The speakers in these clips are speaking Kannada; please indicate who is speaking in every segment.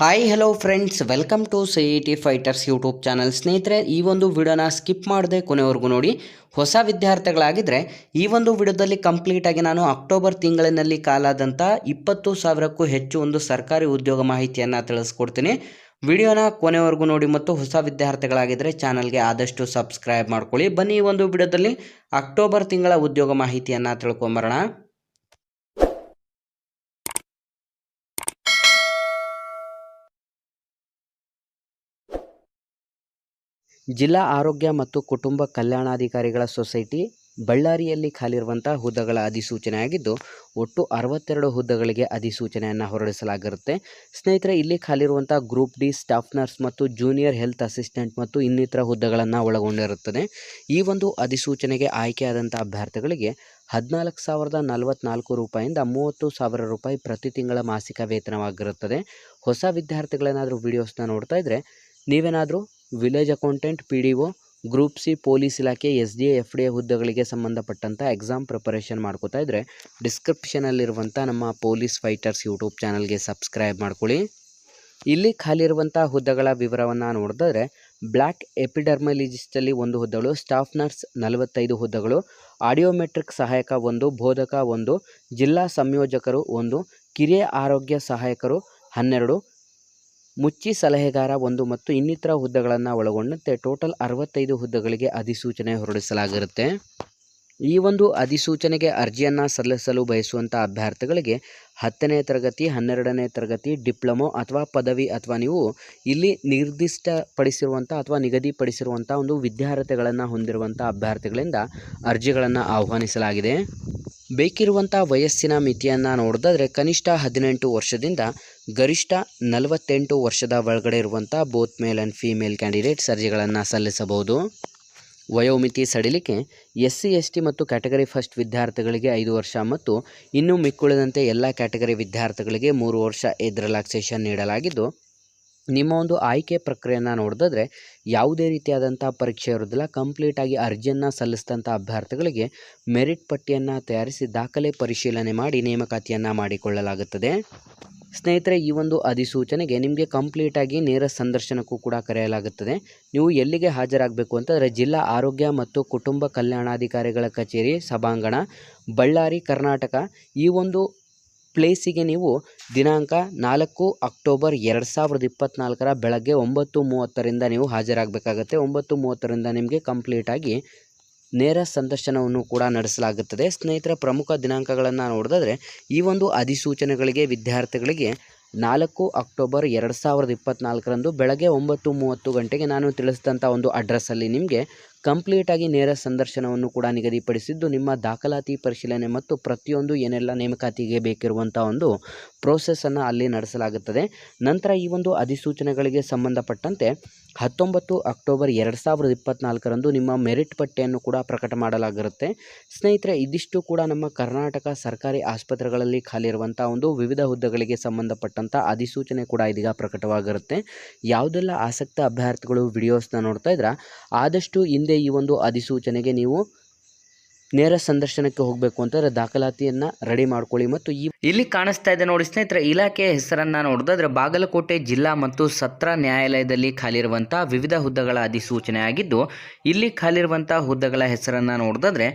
Speaker 1: Hi hello friends welcome to C E T fighters YouTube channel ಸ್ನೇಹಿತರೆ, ಈ ಒಂದು ವಿಡಿಯೋನ ಸ್ಕಿಪ್ ಮಾಡದೆ ಕೊನೆವರೆಗೂ ನೋಡಿ. ಹೊಸ ವಿದ್ಯಾರ್ಥಿಗಳಾಗಿದ್ದರೆ ಈ ಒಂದು ವಿಡಿಯೋದಲ್ಲಿ ಕಂಪ್ಲೀಟಾಗಿ ನಾನು ಅಕ್ಟೋಬರ್ ತಿಂಗಳಿನಲ್ಲಿ ಕಾಲಾದಂಥ ಇಪ್ಪತ್ತು ಸಾವಿರಕ್ಕೂ ಹೆಚ್ಚು ಒಂದು ಸರ್ಕಾರಿ ಉದ್ಯೋಗ ಮಾಹಿತಿಯನ್ನು ತಿಳಿಸ್ಕೊಡ್ತೀನಿ. ವಿಡಿಯೋನ ಕೊನೆವರೆಗೂ ನೋಡಿ ಮತ್ತು ಹೊಸ ವಿದ್ಯಾರ್ಥಿಗಳಾಗಿದ್ದರೆ ಚಾನಲ್ಗೆ ಆದಷ್ಟು ಸಬ್ಸ್ಕ್ರೈಬ್ ಮಾಡ್ಕೊಳ್ಳಿ. ಬನ್ನಿ ಈ ಒಂದು ವಿಡಿಯೋದಲ್ಲಿ ಅಕ್ಟೋಬರ್ ತಿಂಗಳ ಉದ್ಯೋಗ ಮಾಹಿತಿಯನ್ನು ತಿಳ್ಕೊಂಬರೋಣ. ಜಿಲ್ಲಾ ಆರೋಗ್ಯ ಮತ್ತು ಕುಟುಂಬ ಕಲ್ಯಾಣಾಧಿಕಾರಿಗಳ ಸೊಸೈಟಿ ಬಳ್ಳಾರಿಯಲ್ಲಿ ಖಾಲಿರುವಂಥ ಹುದ್ದೆಗಳ ಅಧಿಸೂಚನೆಯಾಗಿದ್ದು, ಒಟ್ಟು ಅರವತ್ತೆರಡು ಹುದ್ದೆಗಳಿಗೆ ಅಧಿಸೂಚನೆಯನ್ನು ಹೊರಡಿಸಲಾಗಿರುತ್ತೆ. ಸ್ನೇಹಿತರೆ, ಇಲ್ಲಿ ಖಾಲಿರುವಂಥ ಗ್ರೂಪ್ ಡಿ ಸ್ಟಾಫ್ ನರ್ಸ್ ಮತ್ತು ಜೂನಿಯರ್ ಹೆಲ್ತ್ ಅಸಿಸ್ಟೆಂಟ್ ಮತ್ತು ಇನ್ನಿತರ ಹುದ್ದೆಗಳನ್ನು ಒಳಗೊಂಡಿರುತ್ತದೆ. ಈ ಒಂದು ಅಧಿಸೂಚನೆಗೆ ಆಯ್ಕೆಯಾದಂಥ ಅಭ್ಯರ್ಥಿಗಳಿಗೆ ಹದಿನಾಲ್ಕು ಸಾವಿರದ ನಲವತ್ತ್ನಾಲ್ಕು ರೂಪಾಯಿಂದ ಮೂವತ್ತು ಸಾವಿರ ರೂಪಾಯಿ ಪ್ರತಿ ತಿಂಗಳ ಮಾಸಿಕ ವೇತನವಾಗಿರುತ್ತದೆ. ಹೊಸ ವಿದ್ಯಾರ್ಥಿಗಳೇನಾದರೂ ವೀಡಿಯೋಸ್ನ ನೋಡ್ತಾ ಇದ್ದರೆ ನೀವೇನಾದರೂ village accountant, P D O, group C police ಇಲಾಖೆ, S D F D A ಹುದ್ದೆಗಳಿಗೆ ಸಂಬಂಧಪಟ್ಟಂಥ ಎಕ್ಸಾಮ್ ಪ್ರಿಪರೇಷನ್ ಮಾಡ್ಕೋತಾ ಇದ್ದರೆ ಡಿಸ್ಕ್ರಿಪ್ಷನಲ್ಲಿರುವಂಥ ನಮ್ಮ ಪೊಲೀಸ್ ಫೈಟರ್ಸ್ ಯೂಟ್ಯೂಬ್ ಚಾನಲ್ಗೆ ಸಬ್ಸ್ಕ್ರೈಬ್ ಮಾಡ್ಕೊಳ್ಳಿ. ಇಲ್ಲಿ ಖಾಲಿ ಇರುವಂಥ ಹುದ್ದೆಗಳ ವಿವರವನ್ನು ನೋಡಿದ್ರೆ ಬ್ಲ್ಯಾಕ್ ಎಪಿಡರ್ಮಲಿಜಿಸ್ಟಲ್ಲಿ ಒಂದು ಹುದ್ದೆಗಳು, ಸ್ಟಾಫ್ ನರ್ಸ್ ನಲವತ್ತೈದು ಹುದ್ದೆಗಳು, ಆಡಿಯೋಮೆಟ್ರಿಕ್ ಸಹಾಯಕ ಒಂದು, ಬೋಧಕ ಒಂದು, ಜಿಲ್ಲಾ ಸಂಯೋಜಕರು ಒಂದು, ಕಿರಿಯ ಆರೋಗ್ಯ ಸಹಾಯಕರು ಹನ್ನೆರಡು ಮುಚ್ಚಿ ಸಲಹೆಗಾರ ಒಂದು ಮತ್ತು ಇನ್ನಿತರ ಹುದ್ದೆಗಳನ್ನು ಒಳಗೊಂಡಂತೆ ಟೋಟಲ್ ಅರವತ್ತೈದು ಹುದ್ದೆಗಳಿಗೆ ಅಧಿಸೂಚನೆ ಹೊರಡಿಸಲಾಗಿರುತ್ತೆ. ಈ ಒಂದು ಅಧಿಸೂಚನೆಗೆ ಅರ್ಜಿಯನ್ನು ಸಲ್ಲಿಸಲು ಬಯಸುವಂಥ ಅಭ್ಯರ್ಥಿಗಳಿಗೆ ಹತ್ತನೇ ತರಗತಿ, ಹನ್ನೆರಡನೇ ತರಗತಿ, ಡಿಪ್ಲೊಮೊ ಅಥವಾ ಪದವಿ ಅಥವಾ ನೀವು ಇಲ್ಲಿ ನಿರ್ದಿಷ್ಟಪಡಿಸಿರುವಂಥ ಅಥವಾ ನಿಗದಿಪಡಿಸಿರುವಂಥ ಒಂದು ವಿದ್ಯಾರ್ಹತೆಗಳನ್ನು ಹೊಂದಿರುವಂಥ ಅಭ್ಯರ್ಥಿಗಳಿಂದ ಅರ್ಜಿಗಳನ್ನು ಆಹ್ವಾನಿಸಲಾಗಿದೆ. ಬೇಕಿರುವಂಥ ವಯಸ್ಸಿನ ಮಿತಿಯನ್ನು ನೋಡಿದ್ರೆ ಕನಿಷ್ಠ ಹದಿನೆಂಟು ವರ್ಷದಿಂದ ಗರಿಷ್ಠ ನಲವತ್ತೆಂಟು ವರ್ಷದ ಒಳಗಡೆ ಇರುವಂಥ both male and female candidates ಅರ್ಜಿಗಳನ್ನು ಸಲ್ಲಿಸಬಹುದು. ವಯೋಮಿತಿ ಸಡಿಲಿಕೆ ಎಸ್ ಸಿ ಎಸ್ ಟಿ ಮತ್ತು ಕ್ಯಾಟಗರಿ ಫಸ್ಟ್ ವಿದ್ಯಾರ್ಥಿಗಳಿಗೆ ಐದು ವರ್ಷ ಮತ್ತು ಇನ್ನು ಮಿಕ್ಕುಳಿದಂತೆ ಎಲ್ಲ ಕ್ಯಾಟಗರಿ ವಿದ್ಯಾರ್ಥಿಗಳಿಗೆ ಮೂರು ವರ್ಷ ಏಜ್ ರಿಲ್ಯಾಕ್ಸೇಷನ್ ನೀಡಲಾಗಿದ್ದು ನಿಮ್ಮ ಒಂದು ಆಯ್ಕೆ ಪ್ರಕ್ರಿಯೆಯನ್ನು ನೋಡಿದ್ರೆ ಯಾವುದೇ ರೀತಿಯಾದಂಥ ಪರೀಕ್ಷೆ ಇರೋದಿಲ್ಲ. ಕಂಪ್ಲೀಟಾಗಿ ಅರ್ಜಿಯನ್ನು ಸಲ್ಲಿಸಿದಂಥ ಅಭ್ಯರ್ಥಿಗಳಿಗೆ ಮೆರಿಟ್ ಪಟ್ಟಿಯನ್ನು ತಯಾರಿಸಿ ದಾಖಲೆ ಪರಿಶೀಲನೆ ಮಾಡಿ ನೇಮಕಾತಿಯನ್ನು ಮಾಡಿಕೊಳ್ಳಲಾಗುತ್ತದೆ. ಸ್ನೇಹಿತರೆ, ಈ ಒಂದು ಅಧಿಸೂಚನೆಗೆ ನಿಮಗೆ ಕಂಪ್ಲೀಟಾಗಿ ನೇರ ಸಂದರ್ಶನಕ್ಕೂ ಕೂಡ ಕರೆಯಲಾಗುತ್ತದೆ. ನೀವು ಎಲ್ಲಿಗೆ ಹಾಜರಾಗಬೇಕು ಅಂತಂದರೆ ಜಿಲ್ಲಾ ಆರೋಗ್ಯ ಮತ್ತು ಕುಟುಂಬ ಕಲ್ಯಾಣಾಧಿಕಾರಿಗಳ ಕಚೇರಿ, ಸಭಾಂಗಣ, ಬಳ್ಳಾರಿ, ಕರ್ನಾಟಕ ಈ ಒಂದು ಪ್ಲೇಸಿಗೆ ನೀವು ದಿನಾಂಕ ನಾಲ್ಕು ಅಕ್ಟೋಬರ್ ಎರಡು ಸಾವಿರದ ಇಪ್ಪತ್ತ್ನಾಲ್ಕರ ಬೆಳಗ್ಗೆ ಒಂಬತ್ತು ಮೂವತ್ತರಿಂದ ನೀವು ಹಾಜರಾಗಬೇಕಾಗತ್ತೆ. ಒಂಬತ್ತು ಮೂವತ್ತರಿಂದ ನಿಮಗೆ ಕಂಪ್ಲೀಟಾಗಿ ನೇರ ಸಂದರ್ಶನವನ್ನು ಕೂಡ ನಡೆಸಲಾಗುತ್ತದೆ. ಸ್ನೇಹಿತರ, ಪ್ರಮುಖ ದಿನಾಂಕಗಳನ್ನು ನೋಡಿದ್ರೆ ಈ ಒಂದು ಅಧಿಸೂಚನೆಗಳಿಗೆ ವಿದ್ಯಾರ್ಥಿಗಳಿಗೆ ನಾಲ್ಕು ಅಕ್ಟೋಬರ್ ಎರಡು ಸಾವಿರದ ಇಪ್ಪತ್ತ್ನಾಲ್ಕರಂದು ಬೆಳಗ್ಗೆ ಒಂಬತ್ತು ಮೂವತ್ತು ಗಂಟೆಗೆ ನಾನು ತಿಳಿಸಿದಂಥ ಒಂದು ಅಡ್ರೆಸ್ಸಲ್ಲಿ ನಿಮಗೆ ಕಂಪ್ಲೀಟಾಗಿ ನೇರ ಸಂದರ್ಶನವನ್ನು ಕೂಡ ನಿಗದಿಪಡಿಸಿದ್ದು, ನಿಮ್ಮ ದಾಖಲಾತಿ ಪರಿಶೀಲನೆ ಮತ್ತು ಪ್ರತಿಯೊಂದು ಏನೆಲ್ಲ ನೇಮಕಾತಿಗೆ ಬೇಕಿರುವಂಥ ಒಂದು ಪ್ರೋಸೆಸ್ಸನ್ನು ಅಲ್ಲಿ ನಡೆಸಲಾಗುತ್ತದೆ. ನಂತರ ಈ ಒಂದು ಅಧಿಸೂಚನೆಗಳಿಗೆ ಸಂಬಂಧಪಟ್ಟಂತೆ ಹತ್ತೊಂಬತ್ತು ಅಕ್ಟೋಬರ್ ಎರಡು ಸಾವಿರದ ಇಪ್ಪತ್ತ್ನಾಲ್ಕರಂದು ನಿಮ್ಮ ಮೆರಿಟ್ ಪಟ್ಟಿಯನ್ನು ಕೂಡ ಪ್ರಕಟ ಮಾಡಲಾಗಿರುತ್ತೆ. ಸ್ನೇಹಿತರೆ, ಇದಿಷ್ಟು ಕೂಡ ನಮ್ಮ ಕರ್ನಾಟಕ ಸರ್ಕಾರಿ ಆಸ್ಪತ್ರೆಗಳಲ್ಲಿ ಖಾಲಿ ಇರುವಂಥ ಒಂದು ವಿವಿಧ ಹುದ್ದೆಗಳಿಗೆ ಸಂಬಂಧಪಟ್ಟಂಥ ಅಧಿಸೂಚನೆ ಕೂಡ ಇದೀಗ ಪ್ರಕಟವಾಗಿರುತ್ತೆ. ಯಾವುದೆಲ್ಲ ಆಸಕ್ತ ಅಭ್ಯರ್ಥಿಗಳು ವಿಡಿಯೋಸ್ನ ನೋಡ್ತಾ ಇದ್ರೆ, ಆದಷ್ಟು ಹಿಂದೆ ಈ ಒಂದು ಅಧಿಸೂಚನೆಗೆ ನೀವು ನೇರ ಸಂದರ್ಶನಕ್ಕೆ ಹೋಗಬೇಕು ಅಂತಂದರೆ ದಾಖಲಾತಿಯನ್ನು ರೆಡಿ ಮಾಡ್ಕೊಳ್ಳಿ ಮತ್ತು ಇಲ್ಲಿ ಕಾಣಿಸ್ತಾ ಇದೆ ನೋಡಿ ಸ್ನೇಹಿತರೆ, ಇಲಾಖೆಯ ಹೆಸರನ್ನು ನೋಡಿದ್ರೆ ಬಾಗಲಕೋಟೆ ಜಿಲ್ಲಾ ಮತ್ತು ಸತ್ರ ನ್ಯಾಯಾಲಯದಲ್ಲಿ ಖಾಲಿರುವಂತಹ ವಿವಿಧ ಹುದ್ದೆಗಳ ಅಧಿಸೂಚನೆ ಆಗಿದ್ದು, ಇಲ್ಲಿ ಖಾಲಿರುವಂತಹ ಹುದ್ದೆಗಳ ಹೆಸರನ್ನು ನೋಡಿದ್ರೆ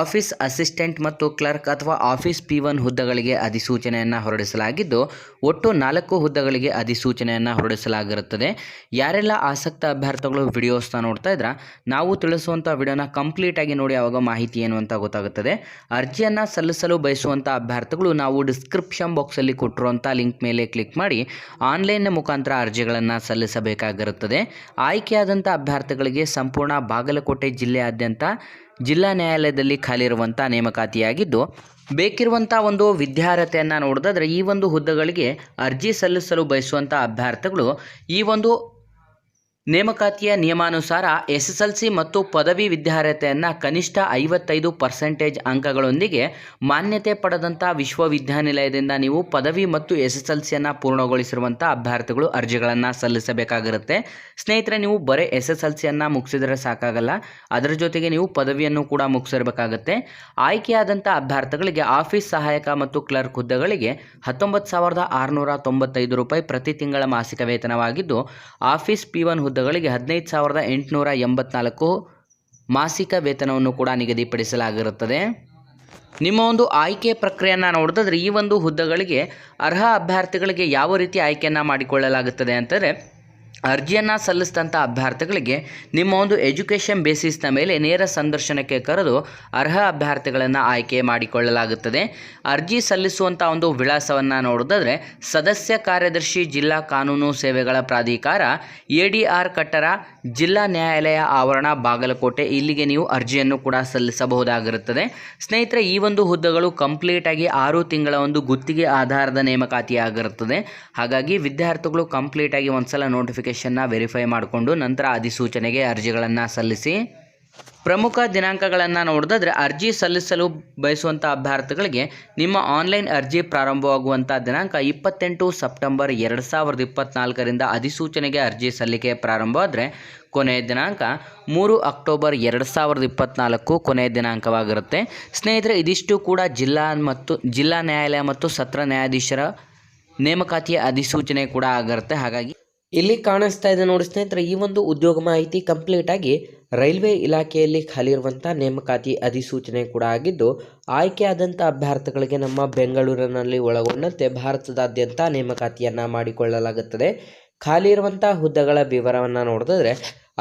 Speaker 1: ಆಫೀಸ್ ಅಸಿಸ್ಟೆಂಟ್ ಮತ್ತು ಕ್ಲರ್ಕ್ ಅಥವಾ ಆಫೀಸ್ ಪಿ ಒನ್ ಹುದ್ದೆಗಳಿಗೆ ಅಧಿಸೂಚನೆಯನ್ನು ಹೊರಡಿಸಲಾಗಿದ್ದು, ಒಟ್ಟು ನಾಲ್ಕು ಹುದ್ದೆಗಳಿಗೆ ಅಧಿಸೂಚನೆಯನ್ನು ಹೊರಡಿಸಲಾಗಿರುತ್ತದೆ. ಯಾರೆಲ್ಲ ಆಸಕ್ತ ಅಭ್ಯರ್ಥಿಗಳು ವಿಡಿಯೋಸ್ನ ನೋಡ್ತಾ ಇದ್ರ, ನಾವು ತಿಳಿಸುವಂಥ ವಿಡಿಯೋನ ಕಂಪ್ಲೀಟಾಗಿ ನೋಡಿ ಆವಾಗ ಮಾಹಿತಿ ಏನು ಅಂತ ಗೊತ್ತಾಗುತ್ತದೆ. ಅರ್ಜಿಯನ್ನು ಸಲ್ಲಿಸಲು ಬಯಸುವಂಥ ಅಭ್ಯರ್ಥಿಗಳು ನಾವು ಡಿಸ್ಕ್ರಿಪ್ಷನ್ ಬಾಕ್ಸಲ್ಲಿ ಕೊಟ್ಟಿರುವಂಥ ಲಿಂಕ್ ಮೇಲೆ ಕ್ಲಿಕ್ ಮಾಡಿ ಆನ್ಲೈನ್ ಮುಖಾಂತರ ಅರ್ಜಿಗಳನ್ನು ಸಲ್ಲಿಸಬೇಕಾಗಿರುತ್ತದೆ. ಆಯ್ಕೆಯಾದಂಥ ಅಭ್ಯರ್ಥಿಗಳಿಗೆ ಸಂಪೂರ್ಣ ಬಾಗಲಕೋಟೆ ಜಿಲ್ಲೆಯಾದ್ಯಂತ ಜಿಲ್ಲಾ ನ್ಯಾಯಾಲಯದಲ್ಲಿ ಖಾಲಿರುವಂಥ ನೇಮಕಾತಿಯಾಗಿದ್ದು ಬೇಕಿರುವಂಥ ಒಂದು ವಿದ್ಯಾರ್ಹತೆಯನ್ನು ನೋಡೋದಾದರೆ ಈ ಒಂದು ಹುದ್ದೆಗಳಿಗೆ ಅರ್ಜಿ ಸಲ್ಲಿಸಲು ಬಯಸುವಂಥ ಅಭ್ಯರ್ಥಿಗಳು ಈ ಒಂದು ನೇಮಕಾತಿಯ ನಿಯಮಾನುಸಾರ ಎಸ್ಎಸ್ಎಲ್ಸಿ ಮತ್ತು ಪದವಿ ವಿದ್ಯಾರ್ಹತೆಯನ್ನು ಕನಿಷ್ಠ ಐವತ್ತೈದು ಪರ್ಸೆಂಟೇಜ್ ಅಂಕಗಳೊಂದಿಗೆ ಮಾನ್ಯತೆ ಪಡೆದಂಥ ವಿಶ್ವವಿದ್ಯಾನಿಲಯದಿಂದ ನೀವು ಪದವಿ ಮತ್ತು ಎಸ್ಎಸ್ಎಲ್ಸಿಯನ್ನು ಪೂರ್ಣಗೊಳಿಸಿರುವಂಥ ಅಭ್ಯರ್ಥಿಗಳು ಅರ್ಜಿಗಳನ್ನು ಸಲ್ಲಿಸಬೇಕಾಗಿರುತ್ತೆ. ಸ್ನೇಹಿತರೆ, ನೀವು ಬರೀ ಎಸ್ ಎಸ್ ಎಲ್ ಸಿಯನ್ನು ಮುಗಿಸಿದರೆ ಸಾಕಾಗಲ್ಲ. ಅದರ ಜೊತೆಗೆ ನೀವು ಪದವಿಯನ್ನು ಕೂಡ ಮುಗಿಸಿರಬೇಕಾಗತ್ತೆ. ಆಯ್ಕೆಯಾದಂಥ ಅಭ್ಯರ್ಥಿಗಳಿಗೆ ಆಫೀಸ್ ಸಹಾಯಕ ಮತ್ತು ಕ್ಲರ್ಕ್ ಹುದ್ದೆಗಳಿಗೆ ಹತ್ತೊಂಬತ್ತು ಸಾವಿರದ ಆರುನೂರ ತೊಂಬತ್ತೈದು ರೂಪಾಯಿ ಪ್ರತಿ ತಿಂಗಳ ಮಾಸಿಕ ವೇತನವಾಗಿದ್ದು, ಆಫೀಸ್ ಪಿ ಒನ್ ಹುದ್ದೆಗಳಿಗೆ ಹದಿನೈದು ಸಾವಿರದ ಎಂಟುನೂರ ಎಂಬತ್ನಾಲ್ಕು ಮಾಸಿಕ ವೇತನವನ್ನು ಕೂಡ ನಿಗದಿಪಡಿಸಲಾಗಿರುತ್ತದೆ. ನಿಮ್ಮ ಒಂದು ಆಯ್ಕೆ ಪ್ರಕ್ರಿಯೆಯನ್ನು ನೋಡಿದ್ರೆ ಈ ಒಂದು ಹುದ್ದೆಗಳಿಗೆ ಅರ್ಹ ಅಭ್ಯರ್ಥಿಗಳಿಗೆ ಯಾವ ರೀತಿ ಆಯ್ಕೆಯನ್ನು ಮಾಡಿಕೊಳ್ಳಲಾಗುತ್ತದೆ ಅಂತಂದರೆ ಅರ್ಜಿಯನ್ನು ಸಲ್ಲಿಸಿದಂಥ ಅಭ್ಯರ್ಥಿಗಳಿಗೆ ನಿಮ್ಮ ಒಂದು ಎಜುಕೇಷನ್ ಬೇಸಿಸ್ನ ಮೇಲೆ ನೇರ ಸಂದರ್ಶನಕ್ಕೆ ಕರೆದು ಅರ್ಹ ಅಭ್ಯರ್ಥಿಗಳನ್ನು ಆಯ್ಕೆ ಮಾಡಿಕೊಳ್ಳಲಾಗುತ್ತದೆ. ಅರ್ಜಿ ಸಲ್ಲಿಸುವಂಥ ಒಂದು ವಿಳಾಸವನ್ನು ನೋಡೋದಾದರೆ ಸದಸ್ಯ ಕಾರ್ಯದರ್ಶಿ ಜಿಲ್ಲಾ ಕಾನೂನು ಸೇವೆಗಳ ಪ್ರಾಧಿಕಾರ, ಎ ಡಿ ಆರ್ ಕಟ್ಟರ ಜಿಲ್ಲಾ ನ್ಯಾಯಾಲಯ ಆವರಣ, ಬಾಗಲಕೋಟೆ. ಇಲ್ಲಿಗೆ ನೀವು ಅರ್ಜಿಯನ್ನು ಕೂಡ ಸಲ್ಲಿಸಬಹುದಾಗಿರುತ್ತದೆ. ಸ್ನೇಹಿತರೆ, ಈ ಒಂದು ಹುದ್ದೆಗಳು ಕಂಪ್ಲೀಟಾಗಿ ಆರು ತಿಂಗಳ ಒಂದು ಗುತ್ತಿಗೆ ಆಧಾರದ ನೇಮಕಾತಿಯಾಗಿರುತ್ತದೆ. ಹಾಗಾಗಿ ವಿದ್ಯಾರ್ಥಿಗಳು ಕಂಪ್ಲೀಟಾಗಿ ಒಂದ್ಸಲ ನೋಟಿಫಿಕೇಷನ್ನ ವೆರಿಫೈ ಮಾಡಿಕೊಂಡು ನಂತರ ಅಧಿಸೂಚನೆಗೆ ಅರ್ಜಿಗಳನ್ನು ಸಲ್ಲಿಸಿ ಪ್ರಮುಖ ದಿನಾಂಕಗಳನ್ನು ನೋಡಿದ್ರೆ ಅರ್ಜಿ ಸಲ್ಲಿಸಲು ಬಯಸುವಂಥ ಅಭ್ಯರ್ಥಿಗಳಿಗೆ ನಿಮ್ಮ ಆನ್ಲೈನ್ ಅರ್ಜಿ ಪ್ರಾರಂಭವಾಗುವಂಥ ದಿನಾಂಕ ಇಪ್ಪತ್ತೆಂಟು ಸೆಪ್ಟೆಂಬರ್ ಎರಡು ಸಾವಿರದ ಇಪ್ಪತ್ತ್ನಾಲ್ಕರಿಂದ ಅಧಿಸೂಚನೆಗೆ ಅರ್ಜಿ ಸಲ್ಲಿಕೆ ಪ್ರಾರಂಭ ಆದರೆ ಕೊನೆಯ ದಿನಾಂಕ ಮೂರು ಅಕ್ಟೋಬರ್ ಎರಡು ಸಾವಿರದ ಇಪ್ಪತ್ತ್ನಾಲ್ಕು ಕೊನೆಯ ದಿನಾಂಕವಾಗಿರುತ್ತೆ. ಸ್ನೇಹಿತರೆ, ಇದಿಷ್ಟು ಕೂಡ ಜಿಲ್ಲಾ ಮತ್ತು ಜಿಲ್ಲಾ ನ್ಯಾಯಾಲಯ ಮತ್ತು ಸತ್ರ ನ್ಯಾಯಾಧೀಶರ ನೇಮಕಾತಿಯ ಅಧಿಸೂಚನೆ ಕೂಡ ಆಗಿರುತ್ತೆ. ಹಾಗಾಗಿ ಇಲ್ಲಿ ಕಾಣಿಸ್ತಾ ಇದೆ ನೋಡಿ ಸ್ನೇಹಿತರೆ, ಈ ಒಂದು ಉದ್ಯೋಗ ಮಾಹಿತಿ ಕಂಪ್ಲೀಟ್ ಆಗಿ ರೈಲ್ವೆ ಇಲಾಖೆಯಲ್ಲಿ ಖಾಲಿ ಇರುವಂಥ ನೇಮಕಾತಿ ಅಧಿಸೂಚನೆ ಕೂಡ ಆಗಿದ್ದು ಆಯ್ಕೆಯಾದಂಥ ಅಭ್ಯರ್ಥಿಗಳಿಗೆ ನಮ್ಮ ಬೆಂಗಳೂರಿನಲ್ಲಿ ಒಳಗೊಂಡಂತೆ ಭಾರತದಾದ್ಯಂತ ನೇಮಕಾತಿಯನ್ನು ಮಾಡಿಕೊಳ್ಳಲಾಗುತ್ತದೆ. ಖಾಲಿ ಇರುವಂಥ ಹುದ್ದೆಗಳ ವಿವರವನ್ನು ನೋಡಿದ್ರೆ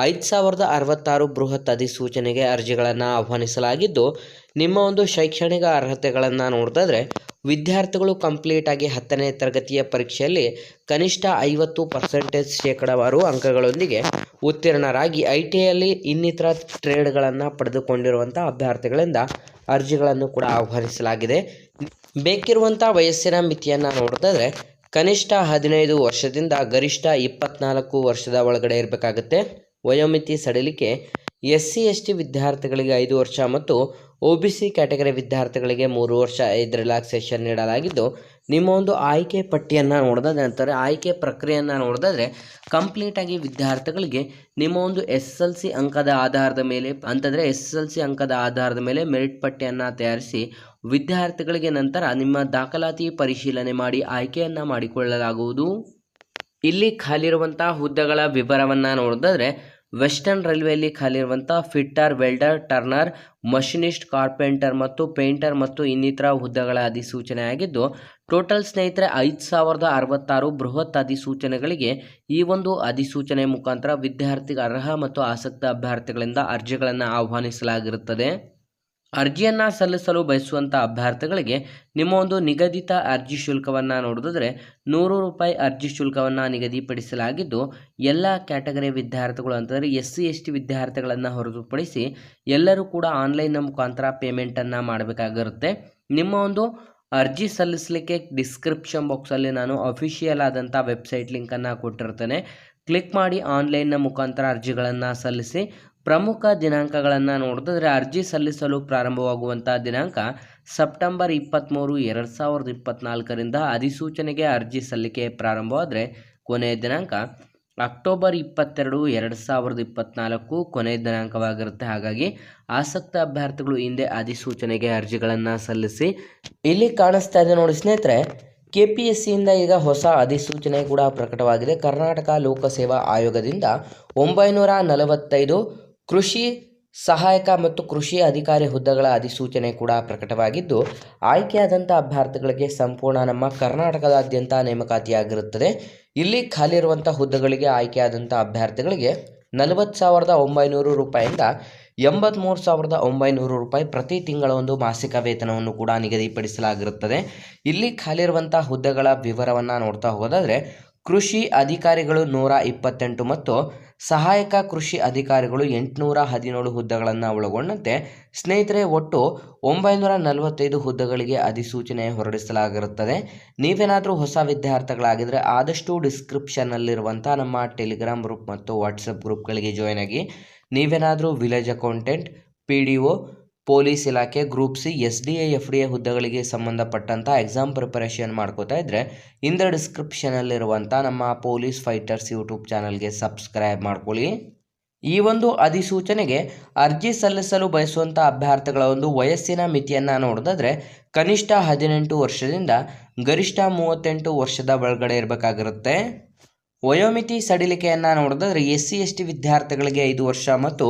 Speaker 1: ಐದು ಸಾವಿರದ ಅರವತ್ತಾರು ಬೃಹತ್ ಅಧಿಸೂಚನೆಗೆ ಅರ್ಜಿಗಳನ್ನು ಆಹ್ವಾನಿಸಲಾಗಿದ್ದು, ನಿಮ್ಮ ಒಂದು ಶೈಕ್ಷಣಿಕ ಅರ್ಹತೆಗಳನ್ನು ನೋಡಿದ್ರೆ ವಿದ್ಯಾರ್ಥಿಗಳು ಕಂಪ್ಲೀಟಾಗಿ ಹತ್ತನೇ ತರಗತಿಯ ಪರೀಕ್ಷೆಯಲ್ಲಿ ಕನಿಷ್ಠ ಐವತ್ತು ಪರ್ಸೆಂಟೇಜ್ ಶೇಕಡಾವಾರು ಅಂಕಗಳೊಂದಿಗೆ ಉತ್ತೀರ್ಣರಾಗಿ ಐ ಟಿ ಐಯಲ್ಲಿ ಇನ್ನಿತರ ಟ್ರೇಡ್ಗಳನ್ನು ಪಡೆದುಕೊಂಡಿರುವಂಥ ಅಭ್ಯರ್ಥಿಗಳಿಂದ ಅರ್ಜಿಗಳನ್ನು ಕೂಡ ಆಹ್ವಾನಿಸಲಾಗಿದೆ. ಬೇಕಿರುವಂಥ ವಯಸ್ಸಿನ ಮಿತಿಯನ್ನು ನೋಡಿದ್ರೆ ಕನಿಷ್ಠ ಹದಿನೈದು ವರ್ಷದಿಂದ ಗರಿಷ್ಠ ಇಪ್ಪತ್ನಾಲ್ಕು ವರ್ಷದ ಒಳಗಡೆ ಇರಬೇಕಾಗುತ್ತೆ. ವಯೋಮಿತಿ ಸಡಿಲಿಕೆ ಎಸ್ ಸಿ ಎಸ್ ಟಿ ವಿದ್ಯಾರ್ಥಿಗಳಿಗೆ ಐದು ವರ್ಷ ಮತ್ತು ಒ ಬಿ ಸಿ ಕ್ಯಾಟಗರಿ ವಿದ್ಯಾರ್ಥಿಗಳಿಗೆ ಮೂರು ವರ್ಷ ಐದು ರಿಲ್ಯಾಕ್ಸೇಷನ್ ನೀಡಲಾಗಿದ್ದು, ನಿಮ್ಮ ಒಂದು ಆಯ್ಕೆ ಪಟ್ಟಿಯನ್ನು ನೋಡಿದ ಅಂತಾರೆ ಆಯ್ಕೆ ಪ್ರಕ್ರಿಯೆಯನ್ನು ನೋಡಿದ್ರೆ ಕಂಪ್ಲೀಟಾಗಿ ವಿದ್ಯಾರ್ಥಿಗಳಿಗೆ ನಿಮ್ಮ ಒಂದು ಎಸ್ ಎಲ್ ಸಿ ಅಂಕದ ಆಧಾರದ ಮೇಲೆ, ಅಂತಂದರೆ ಎಸ್ ಎಲ್ ಸಿ ಅಂಕದ ಆಧಾರದ ಮೇಲೆ ಮೆರಿಟ್ ಪಟ್ಟಿಯನ್ನು ತಯಾರಿಸಿ ವಿದ್ಯಾರ್ಥಿಗಳಿಗೆ ನಂತರ ನಿಮ್ಮ ದಾಖಲಾತಿ ಪರಿಶೀಲನೆ ಮಾಡಿ ಆಯ್ಕೆಯನ್ನು ಮಾಡಿಕೊಳ್ಳಲಾಗುವುದು. ಇಲ್ಲಿ ಖಾಲಿರುವಂಥ ಹುದ್ದೆಗಳ ವಿವರವನ್ನು ನೋಡಿದ್ರೆ ವೆಸ್ಟರ್ನ್ ರೈಲ್ವೆಯಲ್ಲಿ ಖಾಲಿ ಖಾಲಿರುವಂಥ fitter, welder, turner, machinist, carpenter ಮತ್ತು ಪೇಂಟರ್ ಮತ್ತು ಇನ್ನಿತರ ಹುದ್ದೆಗಳ ಅಧಿಸೂಚನೆ ಆಗಿದ್ದು ಟೋಟಲ್ ಸ್ನೇಹಿತರೆ ಐದು ಸಾವಿರದ ಅರವತ್ತಾರು ಬೃಹತ್ ಅಧಿಸೂಚನೆಗಳಿಗೆ ಈ ಒಂದು ಅಧಿಸೂಚನೆ ಮುಖಾಂತರ ವಿದ್ಯಾರ್ಥಿ ಅರ್ಹ ಮತ್ತು ಆಸಕ್ತ ಅಭ್ಯರ್ಥಿಗಳಿಂದ ಅರ್ಜಿಗಳನ್ನು ಆಹ್ವಾನಿಸಲಾಗಿರುತ್ತದೆ. ಅರ್ಜಿಯನ್ನು ಸಲ್ಲಿಸಲು ಬಯಸುವಂಥ ಅಭ್ಯರ್ಥಿಗಳಿಗೆ ನಿಮ್ಮ ಒಂದು ನಿಗದಿತ ಅರ್ಜಿ ಶುಲ್ಕವನ್ನು ನೋಡಿದ್ರೆ ನೂರು ರೂಪಾಯಿ ಅರ್ಜಿ ಶುಲ್ಕವನ್ನು ನಿಗದಿಪಡಿಸಲಾಗಿದ್ದು, ಎಲ್ಲ ಕ್ಯಾಟಗರಿ ವಿದ್ಯಾರ್ಥಿಗಳು ಅಂತಂದರೆ ಎಸ್ ಸಿ, ಎಸ್ ಟಿ ವಿದ್ಯಾರ್ಥಿಗಳನ್ನು ಹೊರತುಪಡಿಸಿ ಎಲ್ಲರೂ ಕೂಡ ಆನ್ಲೈನ್ನ ಮುಖಾಂತರ ಪೇಮೆಂಟನ್ನು ಮಾಡಬೇಕಾಗಿರುತ್ತೆ. ನಿಮ್ಮ ಒಂದು ಅರ್ಜಿ ಸಲ್ಲಿಸಲಿಕ್ಕೆ ಡಿಸ್ಕ್ರಿಪ್ಷನ್ ಬಾಕ್ಸಲ್ಲಿ ನಾನು ಅಫಿಷಿಯಲ್ ಆದಂಥ ವೆಬ್ಸೈಟ್ ಲಿಂಕನ್ನು ಕೊಟ್ಟಿರ್ತೇನೆ. ಕ್ಲಿಕ್ ಮಾಡಿ ಆನ್ಲೈನ್ನ ಮುಖಾಂತರ ಅರ್ಜಿಗಳನ್ನು ಸಲ್ಲಿಸಿ ಪ್ರಮುಖ ದಿನಾಂಕಗಳನ್ನು ನೋಡಿದ್ರೆ ಅರ್ಜಿ ಸಲ್ಲಿಸಲು ಪ್ರಾರಂಭವಾಗುವಂಥ ದಿನಾಂಕ ಸೆಪ್ಟೆಂಬರ್ ಇಪ್ಪತ್ತ್ಮೂರು ಎರಡು ಸಾವಿರದ ಇಪ್ಪತ್ತ್ನಾಲ್ಕರಿಂದ ಅಧಿಸೂಚನೆಗೆ ಅರ್ಜಿ ಸಲ್ಲಿಕೆ ಪ್ರಾರಂಭವಾದರೆ ಕೊನೆಯ ದಿನಾಂಕ ಅಕ್ಟೋಬರ್ ಇಪ್ಪತ್ತೆರಡು, ಎರಡು ಸಾವಿರದ ಇಪ್ಪತ್ತ್ನಾಲ್ಕು ಕೊನೆಯ ದಿನಾಂಕವಾಗಿರುತ್ತೆ. ಹಾಗಾಗಿ ಆಸಕ್ತ ಅಭ್ಯರ್ಥಿಗಳು ಹಿಂದೆ ಅಧಿಸೂಚನೆಗೆ ಅರ್ಜಿಗಳನ್ನು ಸಲ್ಲಿಸಿ. ಇಲ್ಲಿ ಕಾಣಿಸ್ತಾ ಇದೆ ನೋಡಿ ಸ್ನೇಹಿತರೆ ಕೆ ಪಿ ಎಸ್ ಸಿಯಿಂದ ಈಗ ಹೊಸ ಅಧಿಸೂಚನೆ ಕೂಡ ಪ್ರಕಟವಾಗಿದೆ. ಕರ್ನಾಟಕ ಲೋಕಸೇವಾ ಆಯೋಗದಿಂದ ಒಂಬೈನೂರ ನಲವತ್ತೈದು ಕೃಷಿ ಸಹಾಯಕ ಮತ್ತು ಕೃಷಿ ಅಧಿಕಾರಿ ಹುದ್ದೆಗಳ ಅಧಿಸೂಚನೆ ಕೂಡ ಪ್ರಕಟವಾಗಿದ್ದು ಆಯ್ಕೆಯಾದಂಥ ಅಭ್ಯರ್ಥಿಗಳಿಗೆ ಸಂಪೂರ್ಣ ನಮ್ಮ ಕರ್ನಾಟಕದಾದ್ಯಂತ ನೇಮಕಾತಿಯಾಗಿರುತ್ತದೆ. ಇಲ್ಲಿ ಖಾಲಿ ಇರುವಂಥ ಹುದ್ದೆಗಳಿಗೆ ಆಯ್ಕೆಯಾದಂಥ ಅಭ್ಯರ್ಥಿಗಳಿಗೆ ನಲವತ್ತು ಸಾವಿರದ ಒಂಬೈನೂರು ರೂಪಾಯಿಂದ ಎಂಬತ್ತ್ಮೂರು ಸಾವಿರದ ಒಂಬೈನೂರು ರೂಪಾಯಿ ಪ್ರತಿ ತಿಂಗಳ ಒಂದು ಮಾಸಿಕ ವೇತನವನ್ನು ಕೂಡ ನಿಗದಿಪಡಿಸಲಾಗಿರುತ್ತದೆ. ಇಲ್ಲಿ ಖಾಲಿ ಇರುವಂಥ ಹುದ್ದೆಗಳ ವಿವರವನ್ನು ನೋಡ್ತಾ ಹೋಗೋದಾದರೆ ಕೃಷಿ ಅಧಿಕಾರಿಗಳು ನೂರ ಇಪ್ಪತ್ತೆಂಟು ಮತ್ತು ಸಹಾಯಕ ಕೃಷಿ ಅಧಿಕಾರಿಗಳು ಎಂಟುನೂರ ಹದಿನೇಳು ಹುದ್ದೆಗಳನ್ನು ಒಳಗೊಂಡಂತೆ ಸ್ನೇಹಿತರೆ, ಒಟ್ಟು ಒಂಬೈನೂರ ನಲವತ್ತೈದು ಹುದ್ದೆಗಳಿಗೆ ಅಧಿಸೂಚನೆ ಹೊರಡಿಸಲಾಗಿರುತ್ತದೆ. ನೀವೇನಾದರೂ ಹೊಸ ವಿದ್ಯಾರ್ಥಿಗಳಾಗಿದ್ದರೆ ಆದಷ್ಟು ಡಿಸ್ಕ್ರಿಪ್ಷನ್ನಲ್ಲಿರುವಂಥ ನಮ್ಮ ಟೆಲಿಗ್ರಾಮ್ ಗ್ರೂಪ್ ಮತ್ತು ವಾಟ್ಸಪ್ ಗ್ರೂಪ್ಗಳಿಗೆ ಜಾಯ್ನ್ ಆಗಿ ನೀವೇನಾದರೂ village accountant, P D O police ಇಲಾಖೆ group C, S D A F D A ಹುದ್ದೆಗಳಿಗೆ ಸಂಬಂಧಪಟ್ಟಂಥ ಎಕ್ಸಾಮ್ ಪ್ರಿಪರೇಷನ್ ಮಾಡ್ಕೋತಾ ಇದ್ದರೆ ಇಂದ ಡಿಸ್ಕ್ರಿಪ್ಷನಲ್ಲಿರುವಂಥ ನಮ್ಮ ಪೊಲೀಸ್ ಫೈಟರ್ಸ್ ಯೂಟ್ಯೂಬ್ ಚಾನಲ್ಗೆ ಸಬ್ಸ್ಕ್ರೈಬ್ ಮಾಡ್ಕೊಳ್ಳಿ. ಈ ಒಂದು ಅಧಿಸೂಚನೆಗೆ ಅರ್ಜಿ ಸಲ್ಲಿಸಲು ಬಯಸುವಂಥ ಅಭ್ಯರ್ಥಿಗಳ ಒಂದು ವಯಸ್ಸಿನ ಮಿತಿಯನ್ನು ನೋಡೋದಾದರೆ, ಕನಿಷ್ಠ ಹದಿನೆಂಟು ವರ್ಷದಿಂದ ಗರಿಷ್ಠ ಮೂವತ್ತೆಂಟು ವರ್ಷದ ಒಳಗಡೆ ಇರಬೇಕಾಗಿರುತ್ತೆ. ವಯೋಮಿತಿ ಸಡಿಲಿಕೆಯನ್ನು ನೋಡಿದ್ರೆ ಎಸ್ ಸಿ ಎಸ್ ಟಿ ವಿದ್ಯಾರ್ಥಿಗಳಿಗೆ ಐದು ವರ್ಷ ಮತ್ತು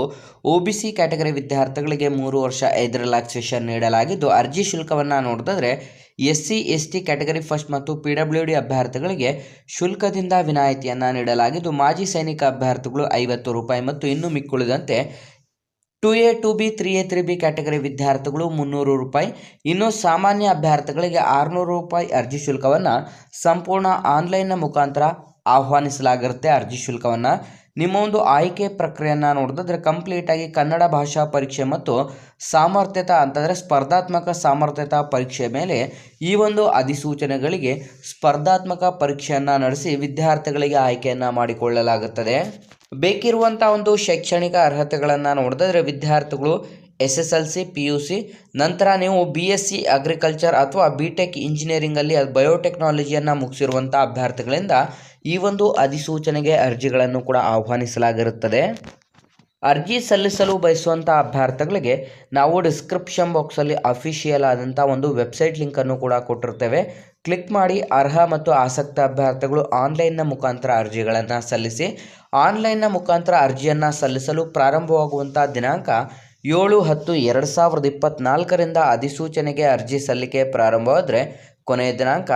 Speaker 1: ಒ ಬಿ ಸಿ ಕ್ಯಾಟಗರಿ ವಿದ್ಯಾರ್ಥಿಗಳಿಗೆ ಮೂರು ವರ್ಷ ಐದು ರಿಲ್ಯಾಕ್ಸೇಷನ್ ನೀಡಲಾಗಿದ್ದು, ಅರ್ಜಿ ಶುಲ್ಕವನ್ನು ನೋಡಿದ್ರೆ S C S T category first ಮತ್ತು ಪಿ ಡಬ್ಲ್ಯೂ ಡಿ ಅಭ್ಯರ್ಥಿಗಳಿಗೆ ಶುಲ್ಕದಿಂದ ವಿನಾಯಿತಿಯನ್ನು ನೀಡಲಾಗಿದ್ದು, ಮಾಜಿ ಸೈನಿಕ ಅಭ್ಯರ್ಥಿಗಳು ಐವತ್ತು ರೂಪಾಯಿ ಮತ್ತು ಇನ್ನೂ ಮಿಕ್ಕುಳಿದಂತೆ two A, two B, three A, three B category ವಿದ್ಯಾರ್ಥಿಗಳು ಮುನ್ನೂರು ರೂಪಾಯಿ, ಇನ್ನು ಸಾಮಾನ್ಯ ಅಭ್ಯರ್ಥಿಗಳಿಗೆ ಆರುನೂರು ರೂಪಾಯಿ ಅರ್ಜಿ ಶುಲ್ಕವನ್ನು ಸಂಪೂರ್ಣ ಆನ್ಲೈನ್ನ ಮುಖಾಂತರ ಆಹ್ವಾನಿಸಲಾಗಿರುತ್ತೆ ಅರ್ಜಿ ಶುಲ್ಕವನ್ನು. ನಿಮ್ಮ ಒಂದು ಆಯ್ಕೆ ಪ್ರಕ್ರಿಯೆಯನ್ನು ನೋಡಿದ್ರೆ ಕಂಪ್ಲೀಟಾಗಿ ಕನ್ನಡ ಭಾಷಾ ಪರೀಕ್ಷೆ ಮತ್ತು ಸಾಮರ್ಥ್ಯತಾ ಅಂತಂದರೆ ಸ್ಪರ್ಧಾತ್ಮಕ ಸಾಮರ್ಥ್ಯತಾ ಪರೀಕ್ಷೆ ಮೇಲೆ ಈ ಒಂದು ಅಧಿಸೂಚನೆಗಳಿಗೆ ಸ್ಪರ್ಧಾತ್ಮಕ ಪರೀಕ್ಷೆಯನ್ನು ನಡೆಸಿ ವಿದ್ಯಾರ್ಥಿಗಳಿಗೆ ಆಯ್ಕೆಯನ್ನು ಮಾಡಿಕೊಳ್ಳಲಾಗುತ್ತದೆ. ಬೇಕಿರುವಂಥ ಒಂದು ಶೈಕ್ಷಣಿಕ ಅರ್ಹತೆಗಳನ್ನು ನೋಡಿದ್ರೆ ವಿದ್ಯಾರ್ಥಿಗಳು S S L C P U C ನಂತರ ನೀವು ಬಿ ಎಸ್ ಸಿ ಅಗ್ರಿಕಲ್ಚರ್ ಅಥವಾ ಬಿ ಟೆಕ್ ಇಂಜಿನಿಯರಿಂಗಲ್ಲಿ ಬಯೋಟೆಕ್ನಾಲಜಿಯನ್ನು ಮುಗಿಸಿರುವಂಥ ಅಭ್ಯರ್ಥಿಗಳಿಂದ ಈ ಒಂದು ಅಧಿಸೂಚನೆಗೆ ಅರ್ಜಿಗಳನ್ನು ಕೂಡ ಆಹ್ವಾನಿಸಲಾಗಿರುತ್ತದೆ. ಅರ್ಜಿ ಸಲ್ಲಿಸಲು ಬಯಸುವಂಥ ಅಭ್ಯರ್ಥಿಗಳಿಗೆ ನಾವು ಡಿಸ್ಕ್ರಿಪ್ಷನ್ ಬಾಕ್ಸಲ್ಲಿ ಅಫಿಷಿಯಲ್ ಆದಂಥ ಒಂದು ವೆಬ್ಸೈಟ್ ಲಿಂಕನ್ನು ಕೂಡ ಕೊಟ್ಟಿರ್ತೇವೆ. ಕ್ಲಿಕ್ ಮಾಡಿ ಅರ್ಹ ಮತ್ತು ಆಸಕ್ತ ಅಭ್ಯರ್ಥಿಗಳು ಆನ್ಲೈನ್ನ ಮುಖಾಂತರ ಅರ್ಜಿಗಳನ್ನು ಸಲ್ಲಿಸಿ ಆನ್ಲೈನ್ನ ಮುಖಾಂತರ ಅರ್ಜಿಯನ್ನು ಸಲ್ಲಿಸಲು ಪ್ರಾರಂಭವಾಗುವಂಥ ದಿನಾಂಕ ಏಳು ಹತ್ತು ಎರಡು ಸಾವಿರದ ಇಪ್ಪತ್ತ್ನಾಲ್ಕರಿಂದ ಅಧಿಸೂಚನೆಗೆ ಅರ್ಜಿ ಸಲ್ಲಿಕೆ ಪ್ರಾರಂಭವಾದರೆ ಕೊನೆಯ ದಿನಾಂಕ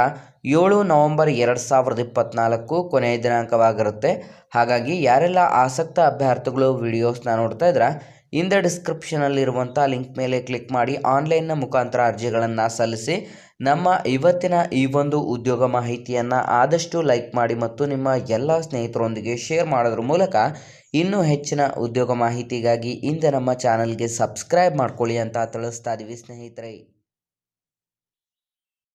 Speaker 1: ಏಳು ನವಂಬರ್ ಎರಡು ಸಾವಿರದ ಇಪ್ಪತ್ತ್ನಾಲ್ಕು ಕೊನೆಯ ದಿನಾಂಕವಾಗಿರುತ್ತೆ. ಹಾಗಾಗಿ ಯಾರೆಲ್ಲ ಆಸಕ್ತ ಅಭ್ಯರ್ಥಿಗಳು ವಿಡಿಯೋಸ್ನ ನೋಡ್ತಾ ಇದ್ರೆ ಇಂದ ಡಿಸ್ಕ್ರಿಪ್ಷನಲ್ಲಿರುವಂಥ ಲಿಂಕ್ ಮೇಲೆ ಕ್ಲಿಕ್ ಮಾಡಿ ಆನ್ಲೈನ್ನ ಮುಖಾಂತರ ಅರ್ಜಿಗಳನ್ನು ಸಲ್ಲಿಸಿ ನಮ್ಮ ಇವತ್ತಿನ ಈ ಒಂದು ಉದ್ಯೋಗ ಮಾಹಿತಿಯನ್ನು ಆದಷ್ಟು ಲೈಕ್ ಮಾಡಿ ಮತ್ತು ನಿಮ್ಮ ಎಲ್ಲ ಸ್ನೇಹಿತರೊಂದಿಗೆ ಶೇರ್ ಮಾಡೋದ್ರ ಮೂಲಕ ಇನ್ನೂ ಹೆಚ್ಚಿನ ಉದ್ಯೋಗ ಮಾಹಿತಿಗಾಗಿ ಇಂದ ನಮ್ಮ ಚಾನಲ್ಗೆ ಸಬ್ಸ್ಕ್ರೈಬ್ ಮಾಡ್ಕೊಳ್ಳಿ ಅಂತ ತಿಳಿಸ್ತಾ ಇದ್ದೀವಿ ಸ್ನೇಹಿತರೆ.